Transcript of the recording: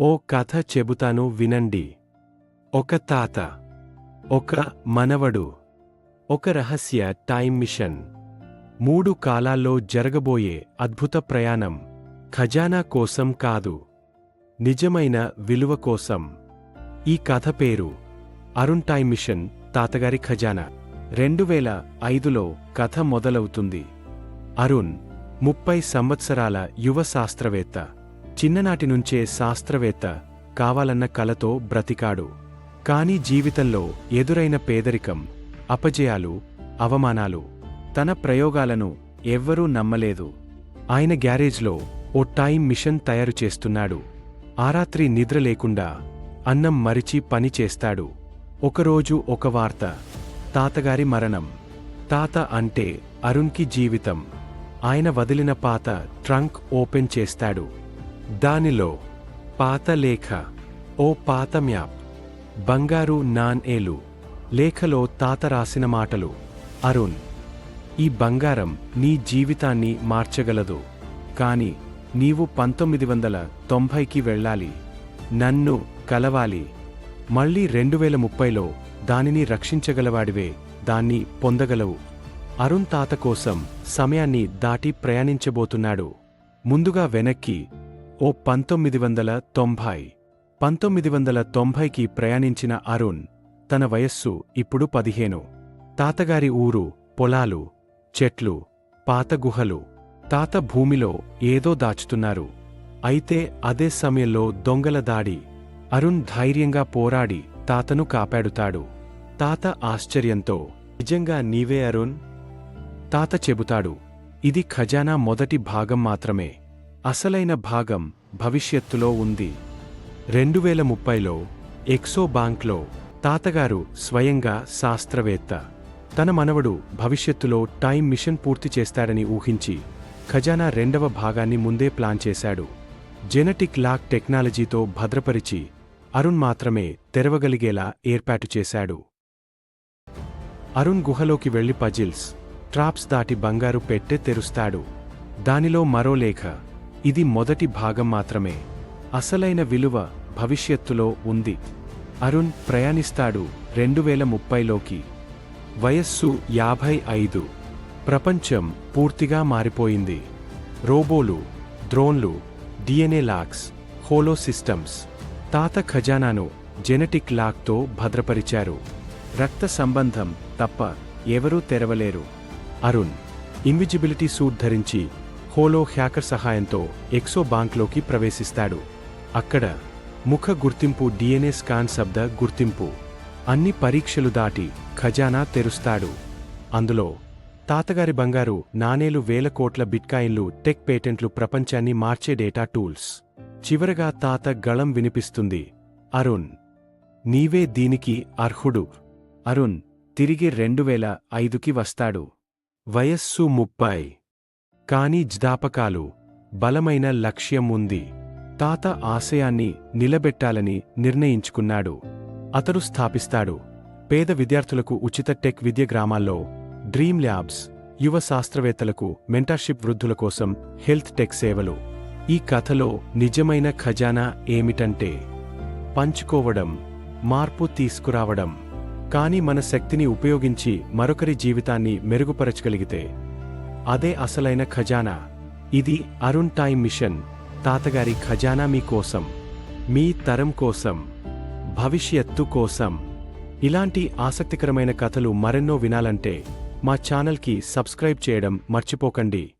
ఓ కథ చెబుతాను వినండి. ఒక తాత ఒక మనవడు ఒక రహస్య టైం మిషన్. మూడు కాలాల్లో జరగబోయే అద్భుత ప్రయాణం ఖజానా కోసం కాదు నిజమైన విలువ కోసం. ఈ కథ పేరు అరుణ్ టైం మిషన్ తాతగారి ఖజానా. రెండు వేల ఐదులో కథ మొదలవుతుంది. అరుణ్ ముప్పై సంవత్సరాల యువ శాస్త్రవేత్త. చిన్ననాటి నుంచే శాస్త్రవేత్త కావాలన్న కలతో బ్రతికాడు. కానీ జీవితంలో ఎదురైన పేదరికం అపజయాలు అవమానాలు తన ప్రయోగాలను ఎవ్వరూ నమ్మలేదు. ఆయన గ్యారేజ్లో ఓ టైం మిషన్ తయారు చేస్తున్నాడు. ఆ రాత్రి నిద్ర లేకుండా అన్నం మరిచి పని చేస్తాడు. ఒకరోజు ఒక వార్త తాతగారి మరణం. తాత అంటే అరుణ్కి జీవితం. ఆయన వదిలిన పాత ట్రంక్ ఓపెన్ చేస్తాడు. దానిలో పాత లేఖ ఓ పాత మ్యాప్ బంగారు నాన్ ఏలు లేఖలో తాత రాసిన మాటలు. అరుణ్ ఈ బంగారం నీ జీవితాన్ని మార్చగలదు కాని నీవు పంతొమ్మిది వందల తొంభైకి వెళ్ళాలి నన్ను కలవాలి. మళ్ళీ రెండు వేల ముప్పైలో దానిని రక్షించగలవాడివే దాన్ని పొందగలవు. అరుణ్ తాత కోసం సమయాన్ని దాటి ప్రయాణించబోతున్నాడు. ముందుగా వెనక్కి ఓ పంతొమ్మిది వందల తొంభై పంతొమ్మిది వందల తొంభైకి ప్రయాణించిన అరుణ్ తన వయస్సు ఇప్పుడు పదిహేను. తాతగారి ఊరు పొలాలు చెట్లు పాత గుహలు తాత భూమిలో ఏదో దాచుతున్నారు. అయితే అదే సమయంలో దొంగల దాడి అరుణ్ ధైర్యంగా పోరాడి తాతను కాపాడుతాడు. తాత ఆశ్చర్యంతో నిజంగా నీవే అరుణ్ తాత చెబుతాడు ఇది ఖజానా మొదటి భాగం మాత్రమే. అసలైన భాగం భవిష్యత్తులో ఉంది. రెండు వేల ముప్పైలో ఎక్సో బ్యాంక్లో తాతగారు స్వయంగా శాస్త్రవేత్త. తన మనవడు భవిష్యత్తులో టైం మిషన్ పూర్తి చేస్తాడని ఊహించి ఖజానా రెండవ భాగాన్ని ముందే ప్లాన్ చేశాడు. జెనెటిక్ లాక్ టెక్నాలజీతో భద్రపరిచి అరుణ్ మాత్రమే తెరవగలిగేలా ఏర్పాటు చేశాడు. అరుణ్ గుహలోకి వెళ్ళి పజిల్స్ ట్రాప్స్ దాటి బంగారు పెట్టె తెరుస్తాడు. దానిలో మరో లేఖ ఇది మొదటి భాగం మాత్రమే. అసలైన విలువ భవిష్యత్తులో ఉంది. అరుణ్ ప్రయాణిస్తాడు రెండు వేల ముప్పైలోకి. వయస్సు యాభై ఐదు. ప్రపంచం పూర్తిగా మారిపోయింది. రోబోలు డ్రోన్లు డిఎన్ఏ లాక్స్ హోలో సిస్టమ్స్ తాత ఖజానాను జెనెటిక్ లాక్తో భద్రపరిచారు. రక్త సంబంధం తప్ప ఎవరూ తెరవలేరు. అరుణ్ ఇన్విజిబిలిటీ సూట్ ధరించి హోలో హ్యాకర్ సహాయంతో ఎక్సో బ్యాంక్లోకి ప్రవేశిస్తాడు. అక్కడ ముఖ గుర్తింపు డిఎన్ఏ స్కాన్ శబ్ద గుర్తింపు అన్ని పరీక్షలు దాటి ఖజానా తెరుస్తాడు. అందులో తాతగారి బంగారు నాణేలు వేల కోట్ల బిట్కాయిన్లు టెక్ పేటెంట్లు ప్రపంచాన్ని మార్చే డేటా టూల్స్. చివరగా తాత గళం వినిపిస్తుంది. అరుణ్ నీవే దీనికి అర్హుడు. అరుణ్ తిరిగి రెండు వేల ఐదుకి వస్తాడు. వయస్సు ముప్పై. కాని జ్ఞాపకాలు బలమైన లక్ష్యం ఉంది. తాత ఆశయాన్ని నిలబెట్టాలని నిర్ణయించుకున్నాడు. అతడు స్థాపిస్తాడు. పేద విద్యార్థులకు ఉచిత టెక్ విద్య గ్రామాల్లో డ్రీమ్ ల్యాబ్స్ యువ శాస్త్రవేత్తలకు మెంటర్షిప్ వృద్ధుల కోసం హెల్త్ టెక్ సేవలు. ఈ కథలో నిజమైన ఖజానా ఏమిటంటే పంచుకోవడం మార్పు తీసుకురావడం. కాని మన శక్తిని ఉపయోగించి మరొకరి జీవితాన్ని మెరుగుపరచగలిగితే అదే అసలైన ఖజానా. ఇది అరుణ్ టైమ్ మిషన్ తాతగారి ఖజానా మీ కోసం మీ తరం కోసం భవిష్యత్తు కోసం. ఇలాంటి ఆసక్తికరమైన కథలు మరెన్నో వినాలంటే మా ఛానల్కి సబ్స్క్రైబ్ చేయడం మర్చిపోకండి.